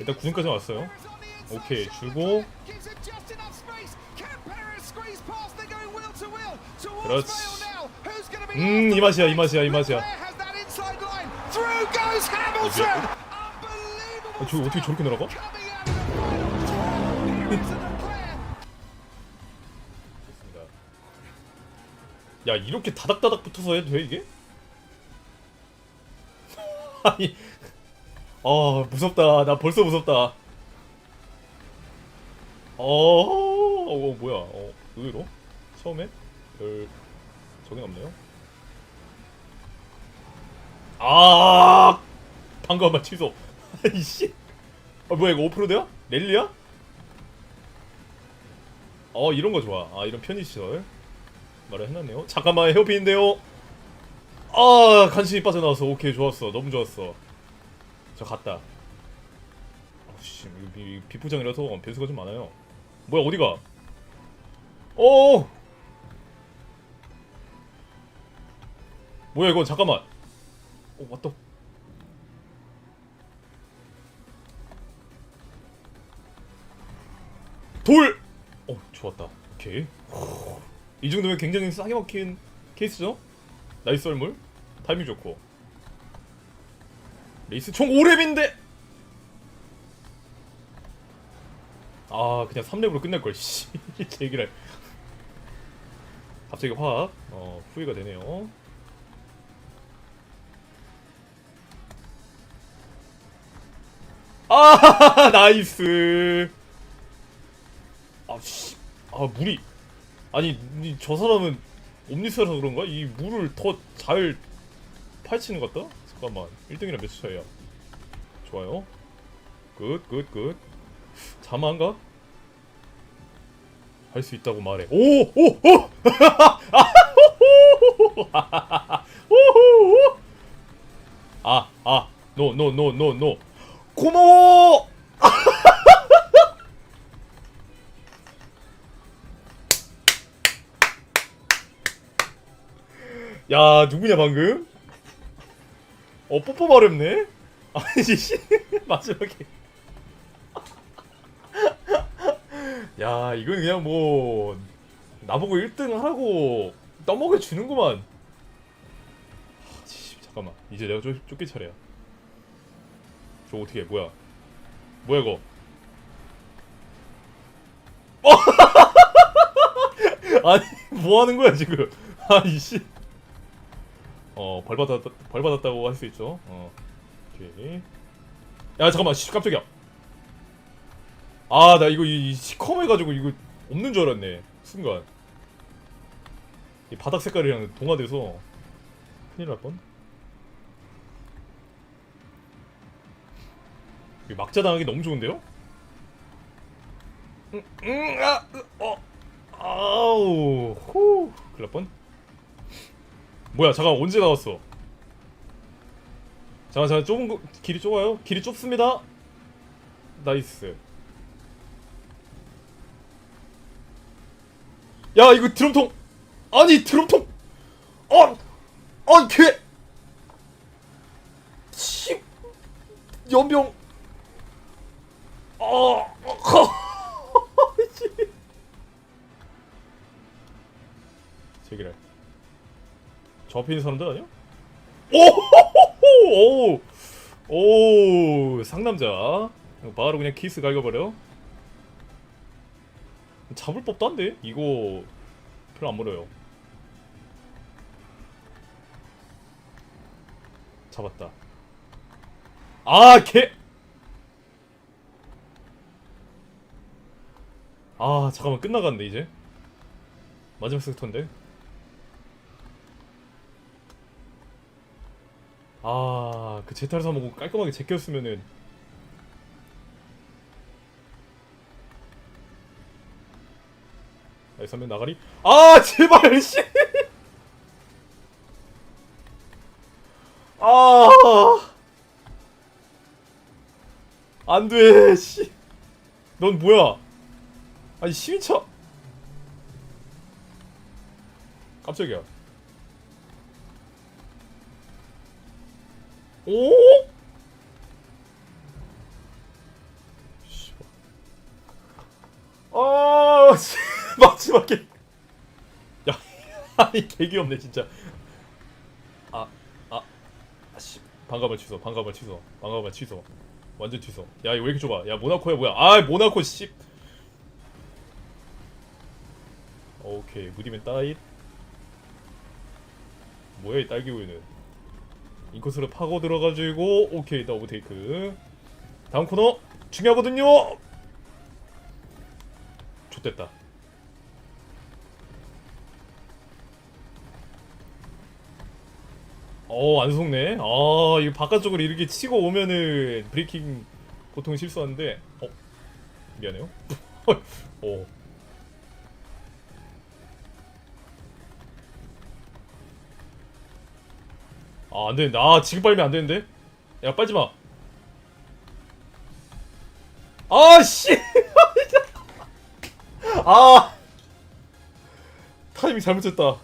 일단 9승까지 왔어요 오케이 주고 그렇지. 음, 이 맛이야, 이 맛이야, 이 맛이야. 어, 저 어떻게 저렇게 날아가? 야 이렇게 다닥다닥 붙어서 해도 돼 이게? 아니 아 무섭다. 나 벌써 무섭다. 어, 어 뭐야? 어 의외로 처음에? 별 적용 없네요. 아 방금 한번 취소. 아이씨. 아 뭐야 이거 오프로드야? 랠리야? 어 이런 거 좋아. 아 이런 편의 시설. 말을 해놨네요. 잠깐만 헤어핀인데요. 아 간신히 빠져나와서 오케이 좋았어. 너무 좋았어 저 갔다. 아씨 이 비포장이라서 변수가 좀 많아요. 뭐야 어디가? 어 뭐야 이거 잠깐만. 어 왔다. 돌! 어 좋았다. 오케이. 이 정도면 굉장히 싸게 먹힌 케이스죠? 나이스 얼물? 타이밍 좋고 레이스 총 5렙인데? 아 그냥 3렙으로 끝낼걸. 씨 제기랄. 갑자기 확 어, 후회가 되네요. 아 나이스. 아씨 아 물이. 아니 이- 저 사람은 옴니스라서 그런가? 이 물을 더 잘 파헤치는 것 같다? 잠깐만 1등이랑 몇초 차이야 좋아요 굿굿굿 자만가? 할 수 있다고 말해 오! 오! 오! 아! 아! 노! 노! 노! 노! 노! 고마워! 야 누구냐 방금? 어 뽀뽀 마렵네? 아니 씨. 마지막에. 야 이건 그냥 뭐 나보고 1등 하라고 떠먹여 주는구만. 잠깐만. 이제 내가 쫓, 쫓길 차례야. 저 어떻게 해? 뭐야? 뭐야 이거? 어! 아니 뭐 하는 거야 지금? 아니 씨 어, 벌 받았 벌 받았다고 할 수 있죠. 어. 오케이. 야, 잠깐만. 씨, 깜짝이야. 아, 나 이거 이, 이 시커매 가지고 이거 없는 줄 알았네. 순간. 이 바닥 색깔이랑 동화돼서 큰일 날 뻔. 이 막자 당하기 너무 좋은데요? 응, 응, 아, 으, 어, 아우, 후, 큰일 날 뻔. 뭐야 잠깐 언제 나왔어? 잠깐 잠깐 좁은 거 길이 좁아요? 길이 좁습니다. 나이스. 야 이거 드럼통. 아니 드럼통. 어! 아니 걔 씨 연병. 어 제기랄 있는 사람들 아니야? 오! 오! 오! 상남자. 바로 그냥 키스 갈겨버려. 잡을 법도 한데? 이거 별로 안 멀어요. 잡았다. 아, 개! 아, 잠깐만 끝나갔네 이제. 마지막 섹터인데. 아, 그 제타를 사먹고 깔끔하게 제꼈으면은 나이스 한명 나가리 아 제발 씨 아, 안 돼, 씨. 넌 뭐야? 아니, 시민차. 깜짝이야. 오? 아, 마지막에. 야, 아니, 개귀엽네, 진짜. 아, 아, 아씨. 반감을 취소, 반감을 취소, 반감을 취소. 완전 취소. 야, 이거 왜 이렇게 좁아? 야, 모나코야, 뭐야? 아, 모나코, 씨. 오케이, 무디맨 따잇. 뭐야, 이 딸기 우유는. 인코스를 파고 들어가지고 오케이 나 오버테이크 다음 코너 중요하거든요 좋됐다 어, 안 속네. 아, 이거 바깥쪽으로 이렇게 치고 오면은 브레이킹 보통 실수하는데, 어, 미안해요. 어. 아, 안 되는데. 아, 지금 빨면 안 되는데? 야, 빨지 마. 아, 씨! 아! 타이밍 잘못했다. 자,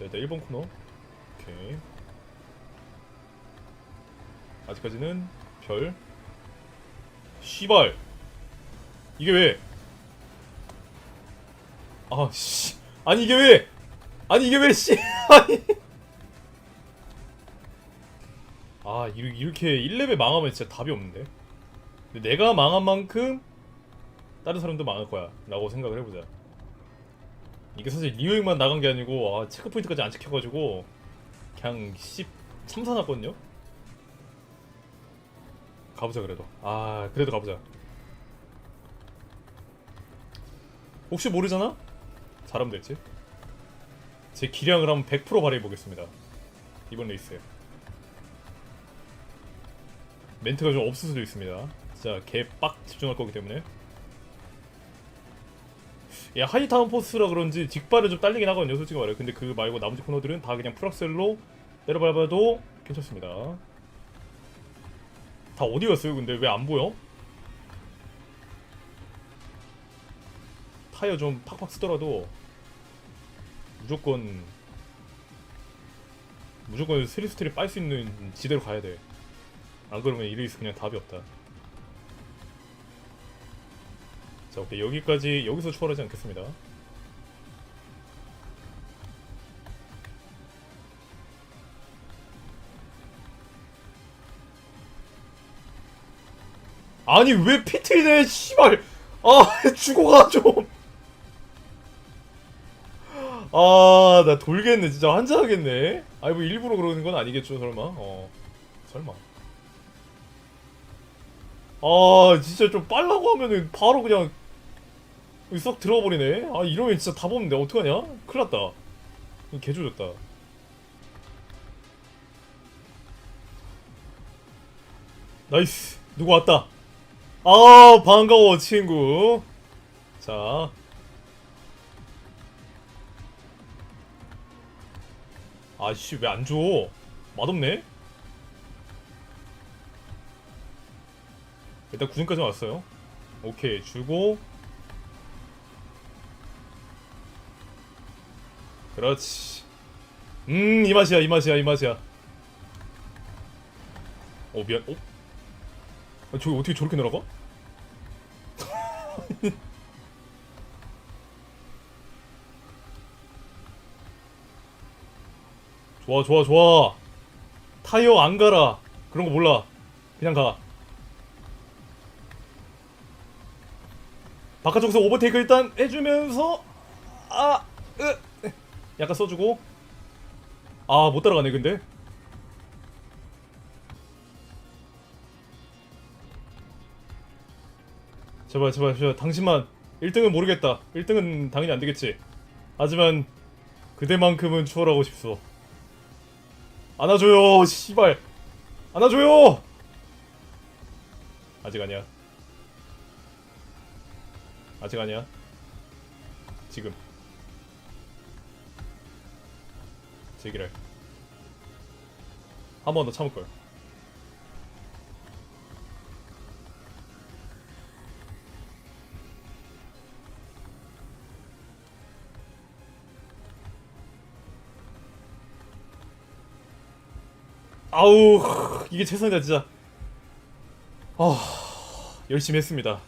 일단 1번 코너. 오케이. 아직까지는 별. 씨발. 이게 왜? 아, 씨. 아니, 이게 왜? 아니, 이게 왜, 씨. 아니. 아, 이렇게, 이렇게 1레벨 망하면 진짜 답이 없는데. 근데 내가 망한 만큼 다른 사람도 망할 거야. 라고 생각을 해보자. 이게 사실 리오잉만 나간 게 아니고, 아, 체크 포인트까지 안 지켜가지고, 그냥 씨 참사났거든요. 가보자 그래도. 아 그래도 가보자. 혹시 모르잖아? 잘하면 됐지. 제 기량을 한번 100% 발휘해 보겠습니다. 이번 레이스에. 멘트가 좀 없을 수도 있습니다. 진짜 개빡 집중할 거기 때문에. 야 하이타운 포스라 그런지 직발은 좀 딸리긴 하거든요 솔직히 말해 근데 그 말고 나머지 코너들은 다 그냥 풀악셀로 때려밟아도 괜찮습니다 다 어디 갔어요 근데 왜 안 보여? 타이어 좀 팍팍 쓰더라도 무조건 무조건 스리스트를 빨수 있는 지대로 가야 돼 안 그러면 이 레이스 그냥 답이 없다. 자 오케이. 여기까지 여기서 추월하지 않겠습니다. 아니 왜 피트이네 씨발! 아 죽어가 좀 아 나 돌겠네 진짜. 환장하겠네. 아니 뭐 일부러 그러는 건 아니겠죠 설마? 어. 설마 아 진짜 좀 빨라고 하면은 바로 그냥 썩 들어버리네. 아 이러면 진짜 답 없는데 어떡하냐? 큰일났다. 개 조졌다. 나이스. 누구 왔다? 아 반가워 친구. 자. 아씨 왜 안 줘? 맛없네? 일단 9등까지 왔어요. 오케이 주고. 그렇지. 음 이 맛이야 이 맛이야 이 맛이야. 어 미안 어? 아, 저기 어떻게 저렇게 날아가? 좋아 좋아 좋아. 타이어 안 가라. 그런 거 몰라. 그냥 가 바깥쪽에서 오버테이크 일단 해주면서 아 으, 약간 써주고. 아 못 따라가네 근데. 제발 제발 제발 당신만. 1등은 모르겠다. 1등은 당연히 안 되겠지. 하지만 그대만큼은 추월하고 싶소. 안아줘요 씨발. 안아줘요! 아직 아니야 아직 아니야? 지금. 제기를 한번 더 참을걸 아우 이게 최선이다 진짜. 아 열심히 했습니다